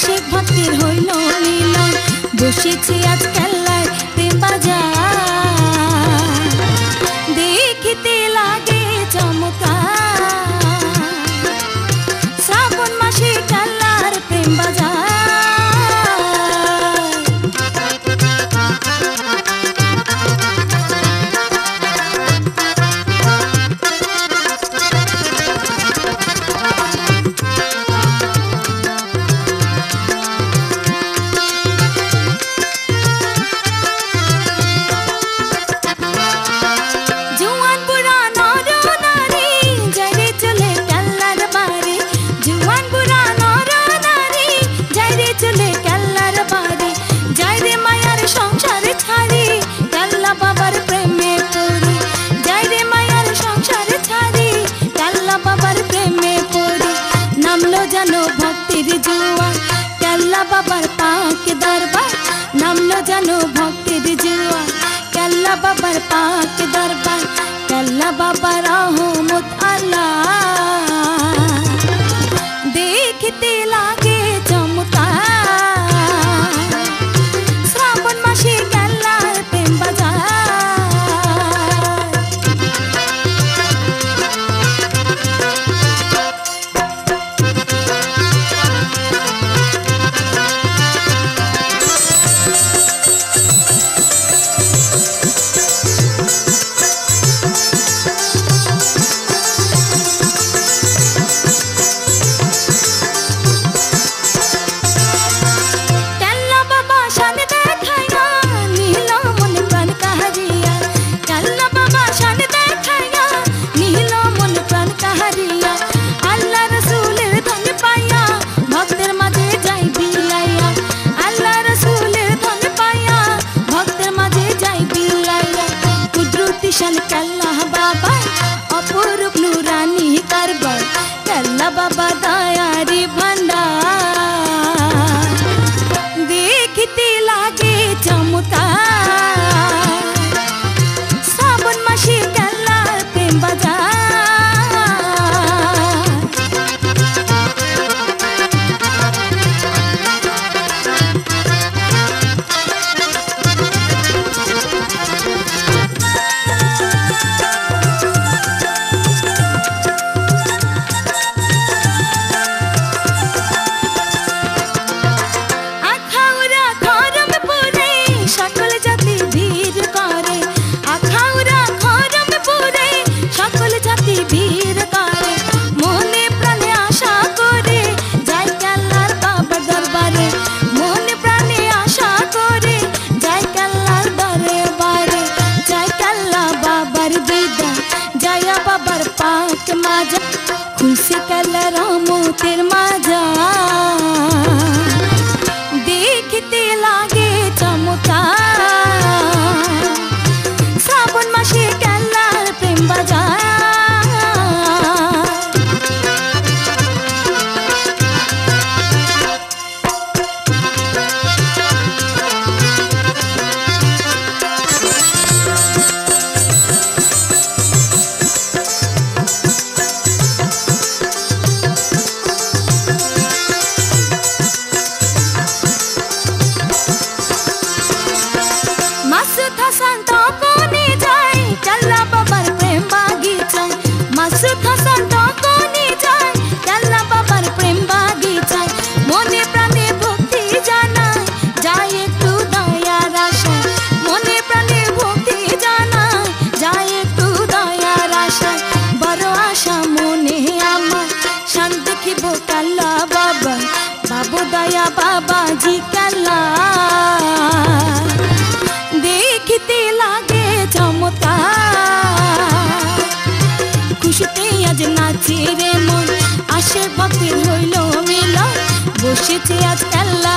সে ভক্তের হইল মিলন বসেছি আজ খেলায় প্রেম বাজার দেখিতে লাগে চমৎকার। শ্রাবণ মাসে খেলার প্রেম বাজার জানো ভক্তের জোয়া কেল্লা বাবার পা चल चल हात खुशी कलर कलरा मोतेर माझा आया बाबा जी का लाल देखते लागे চমৎকার খুশিতে আজ নাচে রে মন আশে বাপের হইল মিলন। বসেছে আজ কাল্লা